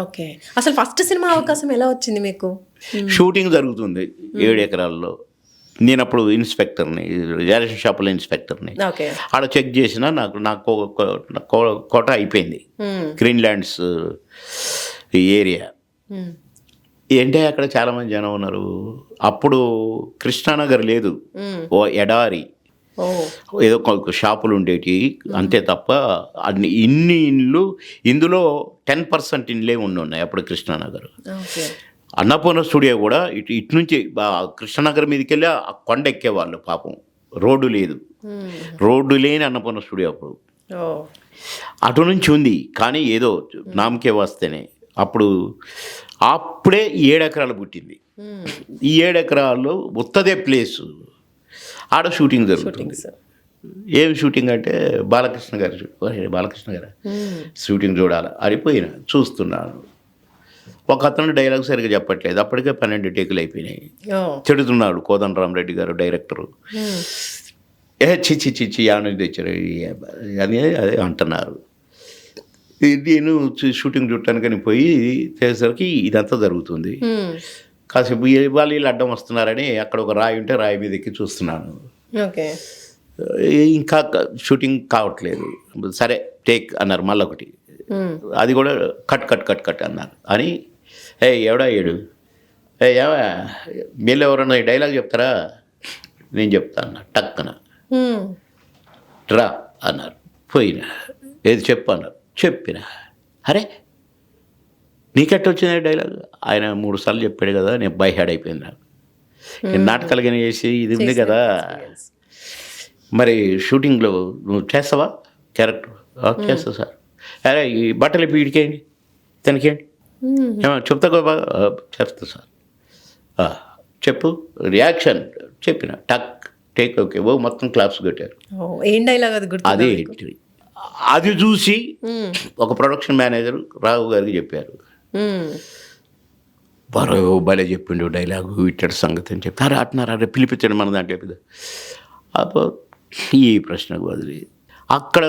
Okay. అసలు first cinema అవకాశం ఎలా వచ్చింది మీకు? షూటింగ్ జరుగుతుంది ఏడు ఎకరాల్లో. నేను అప్పుడు ఇన్స్పెక్టర్ని రిజర్వేషన్ షాపులో ఇన్స్పెక్టర్ని. ఆడ చెక్ చేసినా నాకు నాకు కోట అయిపోయింది. Green lands area. మ్మ్. ఏంటి అక్కడ చాలామంది జనం ఉన్నారు? అప్పుడు కృష్ణానగర్ లేదు. ఓ ఎడారి. ఏదో షాపులు ఉండేటి అంతే తప్ప అన్ని ఇన్ని ఇండ్లు ఇందులో టెన్ పర్సెంట్ ఇండ్లే ఉండి ఉన్నాయి అప్పుడు కృష్ణానగర్. అన్నపూర్ణ స్టూడియో కూడా ఇటు ఇటు నుంచి కృష్ణానగర్ మీదకి వెళ్ళి ఆ కొండ ఎక్కేవాళ్ళు పాపం. రోడ్డు లేదు. రోడ్డు లేని అన్నపూర్ణ స్టూడియో అప్పుడు. అటు నుంచి ఉంది కానీ ఏదో నామకే వస్తేనే. అప్పుడు అప్పుడే ఈ ఏడు ఎకరాలు పుట్టింది. ఈ ఏడు ఎకరాల్లో ఉత్తదే ప్లేసు. ఆడ షూటింగ్ జరుగుతుంది. షూటింగ్స్ ఏం షూటింగ్ అంటే బాలకృష్ణ గారి బాలకృష్ణ గారు. షూటింగ్ చూడాలి? అడిపోయిన చూస్తున్నాను ఒక అతను డైలాగ్ సరిగ్గా చెప్పట్లేదు. అప్పటికే పన్నెండు టేకులు అయిపోయినాయి. చెడుతున్నాడు కోదండరామరెడ్డి గారు డైరెక్టరు మ్మ్. ఏ చిచ్చి చిచ్చి యాను తెచ్చారు? అని అదే అంటున్నారు. నేను షూటింగ్ చూడటానికని పోయి చేసేసరికి ఇదంతా జరుగుతుంది. మ్మ్. కాసేపు ఈ- వాళ్ళు అడ్డం వస్తున్నారని అక్కడ ఒక రాయి ఉంటే రాయి మీద ఎక్కి చూస్తున్నాను. ఓకే. ఇంకా షూటింగ్ కావట్లేదు. సరే టేక్ అన్నారు మళ్ళీ ఒకటి. అది కూడా కట్ కట్ కట్ కట్ అన్నారు. అని ఏ ఎవడా ఏడు ఏ ఏవా? మీరు ఎవరన్నా ఈ డైలాగ్ చెప్తారా? నేను చెప్తా అన్న టక్కన. మ్మ్. రా అన్నారు. పోయినా. ఏది చెప్పు అన్నారు. చెప్పిన. అరే నీకెట్ట వచ్చింది డైలాగ్ ఆయన మూడు సార్లు చెప్పాడు కదా నేను బై హ్యాడ్ అయిపోయింది నాకు. నేను నాటకాలు కానీ చేసి ఇది ఉంది కదా. మరి షూటింగ్లో నువ్వు చేస్తావా? క్యారెక్టర్ చేస్తా సార్. అరే ఈ బట్టలు పీడికేయండి తనకేయండి. మ్మ్. ఏమో చెప్తా "ఆ, చేస్తా సార్. "ఆ, చెప్పు రియాక్షన్ చెప్పిన టక్ టేక్ ఓకే ఓ మొత్తం క్లాప్స్ కొట్టారు. ఏం డైలాగ్ అది అదే అది చూసి. ఒక ప్రొడక్షన్ మేనేజర్ రాఘు గారికి చెప్పారు. బరో భలే చెప్పిండు డైలాగు ఇట్టడి సంగతి అని చెప్పి. అరే అట్నారు అరే పిలిపించండి మన దాంట్లో చెప్పింది. అప్పుడు ఈ ప్రశ్నకు వదిలి అక్కడ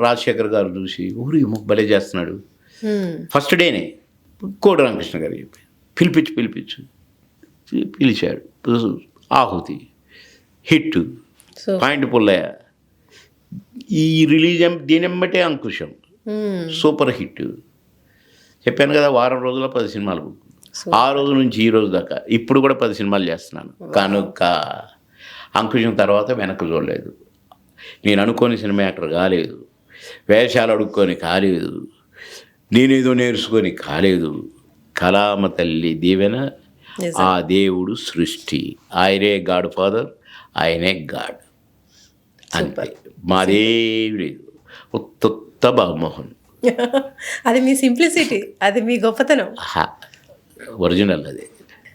రాజశేఖర్ గారు చూసి ఊరి భలే చేస్తున్నాడు. ఫస్ట్ డేనే కోడి రామకృష్ణ గారు చెప్పి పిలిపించు పిలిపించు. పిలిచాడు. ఆహుతి. హిట్. పాయింట్ పుల్లయ్య. ఈ రిలీజ్ దీనెమ్మటే అంకుశం. మ్మ్. Super hit. చెప్పాను కదా వారం రోజుల పది సినిమాలు. ఆ రోజు నుంచి ఈ రోజు దాకా. ఇప్పుడు కూడా పది సినిమాలు చేస్తున్నాను. కనుక అంకుశం తర్వాత వెనక్కి చూడలేదు. నేను అనుకోని సినిమా యాక్టర్ కాలేదు. వేషాలు అడుక్కొని కాలేదు. నేనేదో నేర్చుకొని కాలేదు. కళామ తల్లి దీవెన. ఆ దేవుడు సృష్టి. ఆయనే గాడ్ ఫాదర్ ఆయనే గాడ్. అంతే. మాదేవి లేదు. ఉత్తుత్త బామోహన్ అది మీ సింప్లిసిటీ అది మీ గొప్పతనం. ఒరిజినల్ అది.